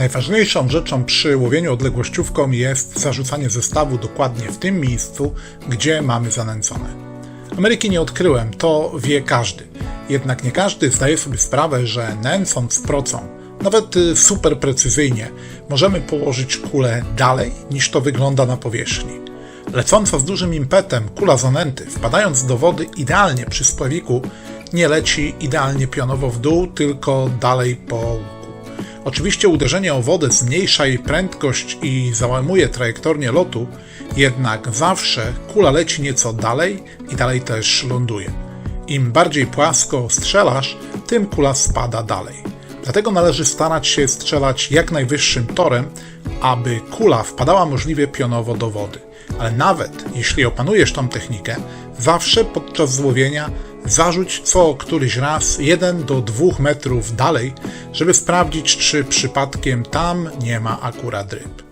Najważniejszą rzeczą przy łowieniu odległościówką jest zarzucanie zestawu dokładnie w tym miejscu, gdzie mamy zanęcone. Ameryki nie odkryłem, to wie każdy. Jednak nie każdy zdaje sobie sprawę, że nęcąc procą, nawet y, super precyzyjnie, możemy położyć kulę dalej niż to wygląda na powierzchni. Lecąca z dużym impetem kula zanęty, wpadając do wody idealnie przy spławiku, nie leci idealnie pionowo w dół, tylko dalej po. Oczywiście uderzenie o wodę zmniejsza jej prędkość i załamuje trajektorię lotu, jednak zawsze kula leci nieco dalej i dalej też ląduje. Im bardziej płasko strzelasz, tym kula spada dalej. Dlatego należy starać się strzelać jak najwyższym torem, aby kula wpadała możliwie pionowo do wody. Ale nawet jeśli opanujesz tą technikę, zawsze podczas złowienia zarzuć co któryś raz 1 do 2 metrów dalej, żeby sprawdzić, czy przypadkiem tam nie ma akurat ryb.